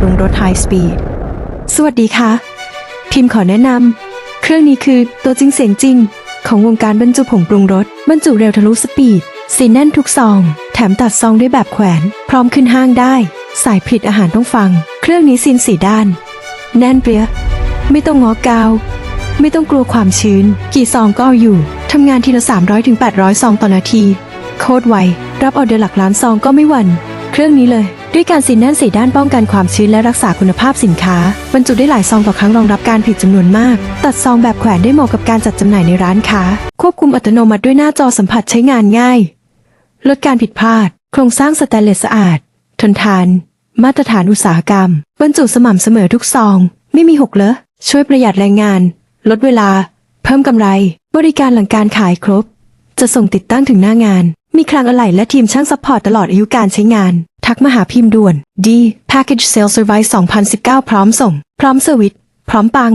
ปรุงรสไฮสปีดสวัสดีค่ะพิมพ์ขอแนะนำเครื่องนี้คือตัวจริงเสียงจริง ของวงการบรรจุผงปรุงรสบรรจุเร็วทะลุสปีดสีแน่นทุกซอง แถมตัดซองด้วยแบบแขวน พร้อมขึ้นห้างได้ สายผลิตอาหารต้องฟัง เครื่องนี้ซีนสีด้าน แน่นเปรี้ยไม่ต้องงอกาว ไม่ต้องกลัวความชื้น กี่ซองก็เอาอยู่ทำงานทีละ 300ถึง800ซองต่อนาที โคตรไว รับออเดอร์หลักล้านซองก็ไม่หวั่น เครื่องนี้เลย ด้วยการซีนแน่นสีด้านป้องกันความชื้นและรักษาคุณภาพสินค้า บรรจุได้หลายซองต่อครั้งรองรับการผลิตจำนวนมาก ตัดซองแบบแขวนได้เหมาะกับการจัดจำหน่ายในร้านค้า ควบคุมอัตโนมัติด้วยหน้าจอสัมผัสใช้งานง่าย ลดการผิดพลาด โครงสร้างสแตนเลสสะอาด ทนทาน มาตรฐานอุตสาหกรรม บรรจุสม่ำเสมอทุกซอง ไม่มีหกเลอะ ช่วยประหยัดแรงงาน ลดเวลา เพิ่มกำไร บริการหลังการขายครบ จะส่งติดตั้งถึงหน้างาน มีคลังอะไหล่และทีมช่างซัพพอร์ตตลอดอายุการใช้งาน ทักมาหาพิมพ์ด่วน D Package Sale Service 2019 พร้อมส่ง พร้อมเซอร์วิส พร้อมปัง